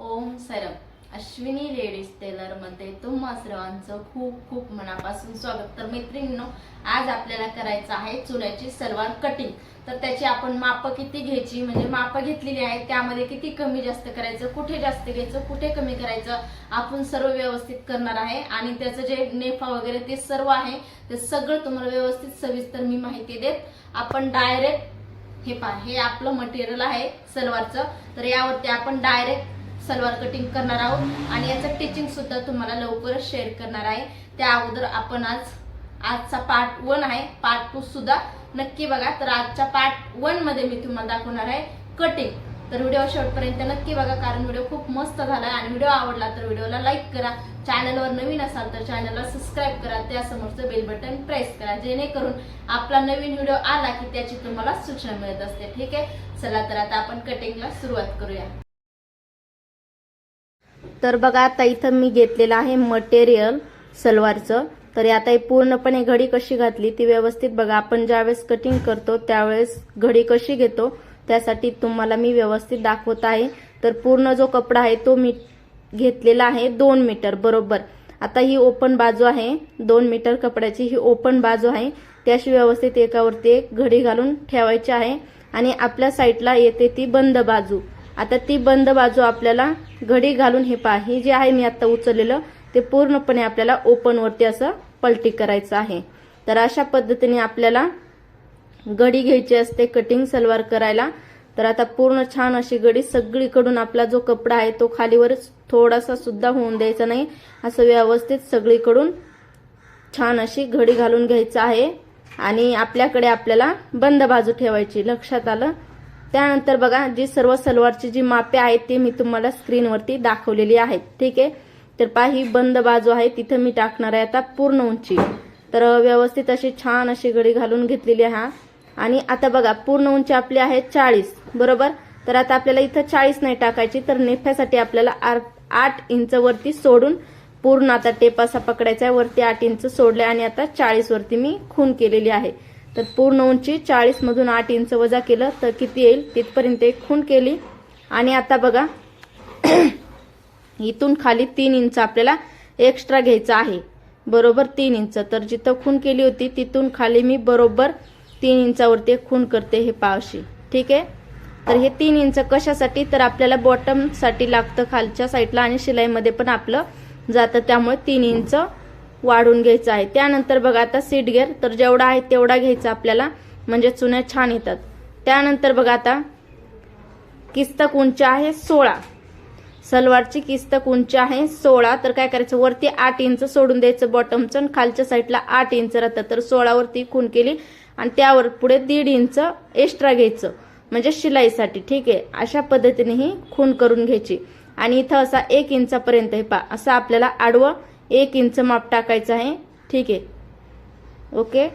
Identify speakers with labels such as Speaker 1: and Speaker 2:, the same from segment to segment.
Speaker 1: ओम सरम. अश्विनी लेडीज टेलरमध्ये तुम्हा सर्वांचं खूप खूप मनापासून स्वागत. तर मैत्रिणींनो आज आपल्याला करायचं आहे चुन्याची सलवार कटिंग तर त्याची आपण माप किती घ्यायची? म्हणजे माप घेतलेली आहे त्यामध्ये किती कमी जास्त करायचं? कुठे जास्त घ्यायचं? कुठे कमी करायचं? आपण सर्व व्यवस्थित करणार आहे. आणि त्याचं जे नेफा वगैरे ते सर्व आहे ते सगळं तुम्हाला व्यवस्थित सविस्तर मी माहिती देत. आपण डायरेक्ट हे पहा हे आपलं मटेरियल आहे सलवारचं. तर यावरती आपण डायरेक्ट सलवार कटिंग करणार आहोत. आणि याचं टिचिंग सुद्धा तुम्हाला लवकरच शेअर करणार आहे. त्या अगोदर आपण आज आजचा पार्ट वन आहे. पार्ट टू सुद्धा नक्की बघा. तर आजच्या पार्ट वनमध्ये मी तुम्हाला दाखवणार आहे कटिंग तर व्हिडिओ शेवटपर्यंत नक्की बघा कारण व्हिडिओ खूप मस्त झाला आणि व्हिडिओ आवडला तर व्हिडिओला लाईक करा. चॅनलवर नवीन असाल तर चॅनलला सबस्क्राईब करा. त्यासमोरचं बेल बटन प्रेस करा. जेणेकरून आपला नवीन व्हिडिओ आला की त्याची तुम्हाला सूचना मिळत असते. ठीक आहे? चला तर आता आपण कटिंगला सुरुवात करूया. तर बघा आता इथं मी घेतलेलं आहे मटेरियल सलवारचं. तर आता ही पूर्णपणे घडी कशी घातली ती व्यवस्थित बघा. आपण ज्यावेळेस कटिंग करतो त्यावेळेस घडी कशी घेतो त्यासाठी तुम्हाला मी व्यवस्थित दाखवत आहे. तर पूर्ण जो कपडा आहे तो मी घेतलेला आहे दोन मीटर बरोबर. आता ही ओपन बाजू आहे दोन मीटर कपड्याची ही ओपन बाजू आहे. त्याशी व्यवस्थित एकावरती एक घडी घालून ठेवायची आहे. आणि आपल्या साईडला येते ती बंद बाजू. आता ती बंद बाजू आपल्याला घडी घालून हे पहा हे जे आहे मी आता उचललेलं ते पूर्णपणे आपल्याला ओपनवरती असं पलटी करायचं आहे. तर अशा पद्धतीने आपल्याला गडी घ्यायची असते कटिंग सलवार करायला. तर आता पूर्ण छान अशी गडी सगळीकडून आपला जो कपडा आहे तो खालीवरच थोडासा सुद्धा होऊन द्यायचा नाही. असं व्यवस्थित सगळीकडून छान अशी घडी घालून घ्यायचं आहे. आणि आपल्याकडे आपल्याला बंद बाजू ठेवायची लक्षात आलं? त्यानंतर बघा जी सर्व सलवारची जी मापे आहेत ती मी तुम्हाला स्क्रीनवरती दाखवलेली आहेत. ठीक आहे? तर पहा ही बंद बाजू आहे तिथं मी टाकणार आहे आता पूर्ण उंची. तर व्यवस्थित अशी छान अशी घडी घालून घेतलेली आहे आणि आता बघा पूर्ण उंची आपली आहे चाळीस. बरोबर? तर आता आपल्याला इथं चाळीस नाही टाकायची तर नेफ्यासाठी आपल्याला आठ आठ इंच वरती सोडून पूर्ण आता टेप असा पकडायचा आहे. वरती आठ इंच सोडले आणि आता चाळीस वरती मी खून केलेली आहे. तर पूर्ण उंची चाळीसमधून आठ इंच वजा केलं तर किती येईल? तिथपर्यंत एक खून केली. आणि आता बघा इथून खाली तीन इंच आपल्याला एक्स्ट्रा घ्यायचं आहे. बरोबर तीन इंच. तर जिथं खून केली होती तिथून खाली मी बरोबर तीन इंचावरती खूण खून करते हे पावशी. ठीक आहे? तर हे तीन इंच कशासाठी? तर आपल्याला बॉटमसाठी लागतं खालच्या साईडला आणि शिलाईमध्ये पण आपलं जातं. त्यामुळे तीन इंच वाढून घ्यायचं आहे. त्यानंतर बघा आता सीट गेअर तर जेवढा आहे तेवढा घ्यायचा आपल्याला. म्हणजे चुन्या छान येतात. त्यानंतर बघा आता किस्तक उंची आहे सोळा. सलवारची किस्तक उंची आहे सोळा. तर काय करायचं? वरती आठ इंच सोडून द्यायचं बॉटमचं आणि खालच्या साईडला आठ इंच राहतं. तर सोळावरती खून केली आणि त्यावर पुढे दीड इंच एक्स्ट्रा घ्यायचं. म्हणजे शिलाईसाठी ठीक आहे? अशा पद्धतीने ही खून करून घ्यायची. आणि इथं असा एक इंचापर्यंत हे पा असं आपल्याला आडवं एक इंच माप टाकायचं आहे. ठीक आहे. ओके.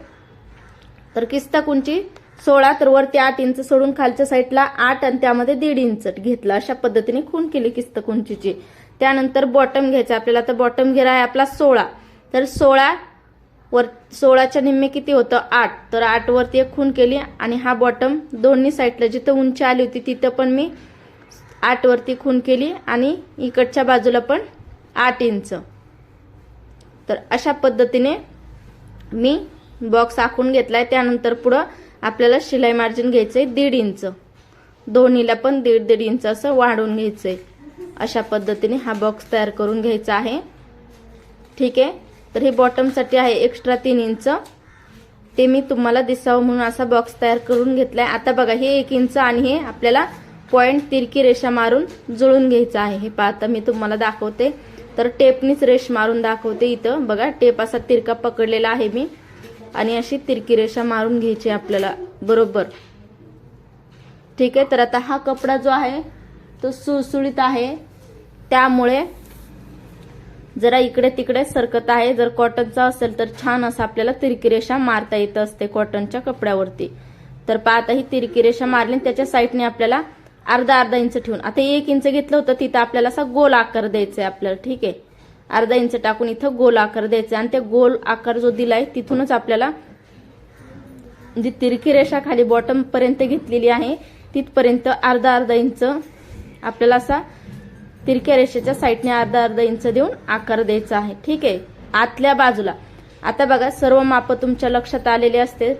Speaker 1: तर किस्तक उंची सोळा तर वरती आठ इंच सोडून खालच्या साईडला आठ आणि त्यामध्ये दीड इंच घेतलं. अशा पद्धतीने खून केली किस्तक उंचीची त्यानंतर बॉटम घ्यायचं. आपल्याला तर बॉटम घेरा आहे आपला सोळा. तर सोळा वर सोळाच्या निम्मे किती होतं? आठ. तर आठ वरती एक खून केली आणि हा बॉटम दोन्ही साईडला जिथं उंची आली होती तिथं पण मी आठ वरती खून केली आणि इकडच्या बाजूला पण आठ इंच. तर अशा पद्धतीने मी बॉक्स आखून घेतलाय. त्यानंतर पुढं आपल्याला शिलाई मार्जिन घ्यायचंय दीड इंच दोन्हीला पण दीड दीड इंच असं वाढवून घ्यायचंय. अशा पद्धतीने हा बॉक्स तयार करून घ्यायचा आहे. ठीक आहे? तर हे बॉटमसाठी आहे एक्स्ट्रा तीन इंच ते मी तुम्हाला दिसावं म्हणून असा बॉक्स तयार करून घेतलाय. आता बघा हे एक इंच आणि हे आपल्याला पॉइंट तिरकी रेषा मारून जुळून घ्यायचं आहे. हे पाहता मी तुम्हाला दाखवते. तर टेपनीच रेष मारून दाखवते इथं. बघा टेप असा तिरका पकडलेला आहे मी. आणि अशी तिरकी रेषा मारून घ्यायची आपल्याला. बरोबर. ठीक आहे तर आता हा कपडा जो आहे तो सुळसुळीत आहे. त्यामुळे जरा इकडे तिकडे सरकत आहे. जर कॉटनचा असेल तर छान असं आपल्याला तिरकी रेषा मारता येत असते कॉटनच्या कपड्यावरती. तर पाहता ही तिरकी रेषा मारली आणि त्याच्या साईडने आपल्याला अर्धा अर्धा इंच ठेवून. आता एक इंच घेतलं होतं तिथं आपल्याला असा गोल आकार द्यायचा आहे आपल्याला ठीक आहे? अर्धा इंच टाकून इथं गोल आकार द्यायचा आणि त्या गोल आकार जो दिलाय तिथूनच आपल्याला जी तिरकी रेषा खाली बॉटम पर्यंत घेतलेली आहे. तिथपर्यंत अर्धा अर्धा इंच आपल्याला असा तिरक्या रेषेच्या साईडने अर्धा अर्धा इंच देऊन आकार द्यायचा आहे ठीक आहे? आतल्या बाजूला. आता बघा सर्व माप तुमच्या लक्षात आलेले असते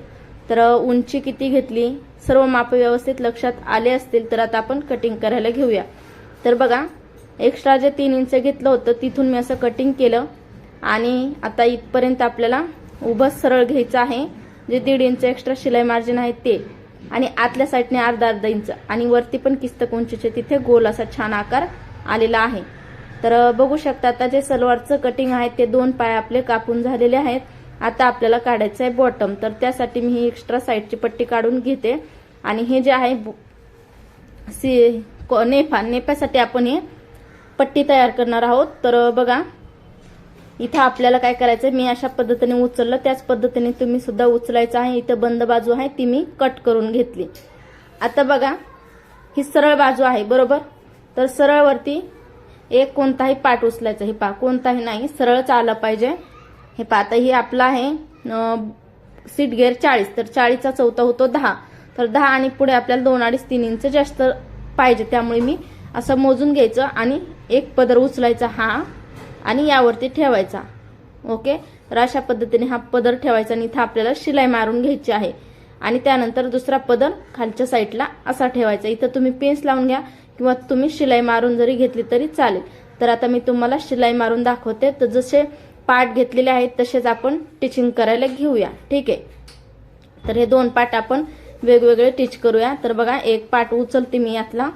Speaker 1: तर उंची किती घेतली? सर्व माप व्यवस्थित लक्षात आले असतील तर आता आपण कटिंग करायला घेऊया. तर बघा एक्स्ट्रा जे तीन इंच घेतलं होतं तिथून मी असं कटिंग केलं. आणि आता इथपर्यंत आपल्याला उभं सरळ घ्यायचं आहे. जे दीड इंच एक्स्ट्रा शिलाई मार्जिन आहे ते. आणि आतल्या साईडने अर्धा अर्धा इंच आणि वरती पण किस्त उंचीचे तिथे गोल असा छान आकार आलेला आहे. तर बघू शकता आता जे सलवारचं कटिंग आहे ते दोन पाय आपले कापून झालेले आहेत. आता आपल्याला काढायचं आहे बॉटम तर त्यासाठी मी ही एक्स्ट्रा साईडची पट्टी काढून घेते. आणि हे जे आहे सी को- नेफा नेफ्यासाठी आपण हे पट्टी तयार करणार आहोत. तर बघा इथं आपल्याला काय करायचं मी अशा पद्धतीने उचललं. त्याच पद्धतीने तुम्ही सुद्धा उचलायचं आहे. इथं बंद बाजू आहे ती मी कट करून घेतली. आता बघा ही सरळ बाजू आहे बरोबर? तर सरळवरती एक कोणताही पाठ उचलायचा हे पा कोणताही नाही सरळच आलं पाहिजे. हे पाहता हे आपलं आहे सीट गेअर चाळीस. तर चाळीसचा चौथा होतो दहा. तर दहा आणि पुढे आपल्याला दोन अडीच तीन इंच जास्त पाहिजे. त्यामुळे मी असं मोजून घ्यायचं आणि एक पदर उचलायचा हा आणि यावरती ठेवायचा. ओके? तर अशा पद्धतीने हा पदर ठेवायचा आणि इथं आपल्याला शिलाई मारून घ्यायची आहे. आणि त्यानंतर दुसरा पदर खालच्या साईडला असा ठेवायचा. इथं तुम्ही पेन्स लावून घ्या किंवा तुम्ही शिलाई मारून जरी घेतली तरी चालेल. तर आता मी तुम्हाला शिलाई मारून दाखवते. तर जसे पार्ट घेतलेले आहेत तसेच आपण टिचिंग करायला घेऊया. ठीक आहे? तर हे दोन पार्ट आपण वेगवेगळे टीच करूया. तर बघा एक पार्ट उचलते मी यातला.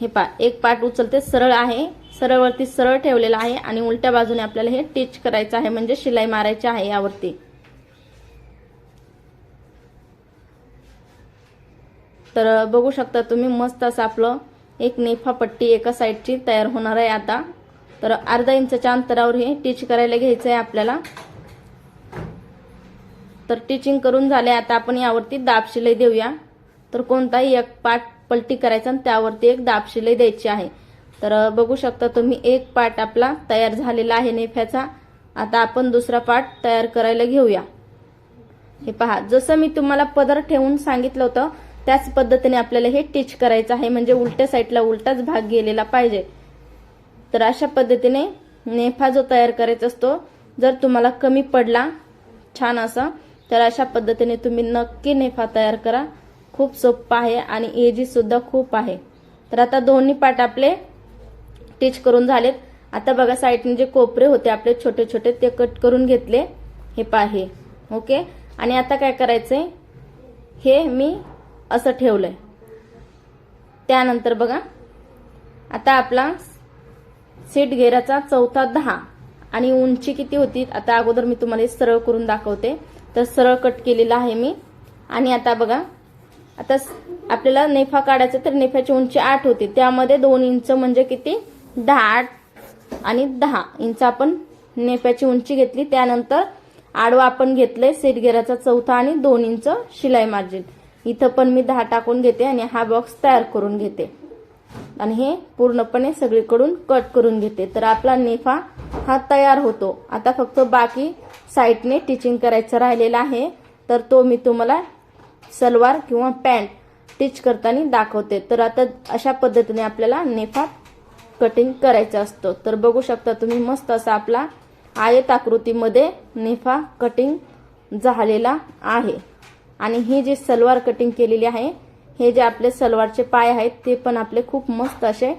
Speaker 1: हे पा एक पार्ट उचलते सरळ आहे. सरळवरती सरळ ठेवलेला आहे आणि उलट्या बाजूने आपल्याला हे टीच करायचं आहे म्हणजे शिलाई मारायची आहे यावरती. तर बघू शकता तुम्ही मस्त असं आपलं एक नेफा पट्टी एका साईडची तयार होणार आहे आता. तर अर्धा इंचच्या अंतरावर हे टिच करायला घ्यायचं आहे आपल्याला. तर टिचिंग करून झाले आता आपण यावरती दाब शिलाई देऊया. तर कोणताही एक पार्ट पलटी करायचा आणि त्यावरती एक दाब शिलाई द्यायची आहे. तर बघू शकता तुम्ही एक पार्ट आपला तयार झालेला आहे नेफ्याचा. आता आपण दुसरा पार्ट तयार करायला घेऊया. हे पहा जसं मी तुम्हाला पदर ठेवून सांगितलं होतं त्याच पद्धतीने आपल्याला हे टिच करायचं आहे. म्हणजे उलट्या साईडला उलटाच भाग गेलेला पाहिजे. तर अशा पद्धतीने नेफा जो तयार करायचा असतो जर तुम्हाला कमी पडला छान असा तर अशा पद्धतीने तुम्ही नक्की नेफा तयार करा. खूप सोपं आहे आणि एजी सुद्धा खूप आहे. तर आता दोन्ही पाट आपले टिच करून झालेत. आता बघा साईडने जे कोपरे होते आपले छोटे छोटे ते कट करून घेतले. हे पाहे ओके? आणि आता काय करायचंय? हे मी असं ठेवलंय. त्यानंतर बघा. आता आपला सीट घेराचा चौथा दहा. आणि उंची किती होती? आता अगोदर मी तुम्हाला सरळ करून दाखवते. तर सरळ कट केलेला आहे मी. आणि आता बघा. आता आपल्याला नेफा काढायचा तर नेफ्याची उंची आठ होती. त्यामध्ये दोन इंच म्हणजे किती? दहा आठ आणि दहा इंच आपण नेफ्याची उंची घेतली. त्यानंतर आडवा आपण घेतलंय सीटगेराचा चौथा आणि दोन इंच शिलाई मार्जिन. इथं पण मी दहा टाकून घेते आणि हा बॉक्स तयार करून घेते. आणि हे पूर्णपणे सगळीकडून कट करून घेते. तर आपला नेफा हा तयार होतो. आता फक्त बाकी साईडने टिचिंग करायचं राहिलेला आहे. तर तो मी तुम्हाला सलवार किंवा पॅन्ट टिच करताना दाखवते. तर आता अशा पद्धतीने आपल्याला नेफा कटिंग करायचा असतो. तर बघू शकता तुम्ही मस्त असा आपला आयत आकृतीमध्ये नेफा कटिंग झालेला आहे. आणि ही जी सलवार कटिंग केलेली आहे हे जे आपले सलवारचे पाय आहेत ते पण आपले खूप मस्त असे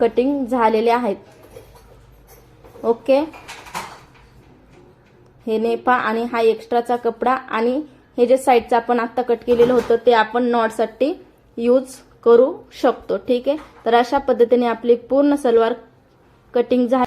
Speaker 1: कटिंग झालेले आहेत. ओके हे नेपा आणि हा एक्स्ट्राचा कपडा आणि हे जे साईडचं आपण आत्ता कट केलेलं होतं ते आपण नॉटसाठी यूज करू शकतो. ठीक आहे? तर अशा पद्धतीने आपली पूर्ण सलवार कटिंग झाली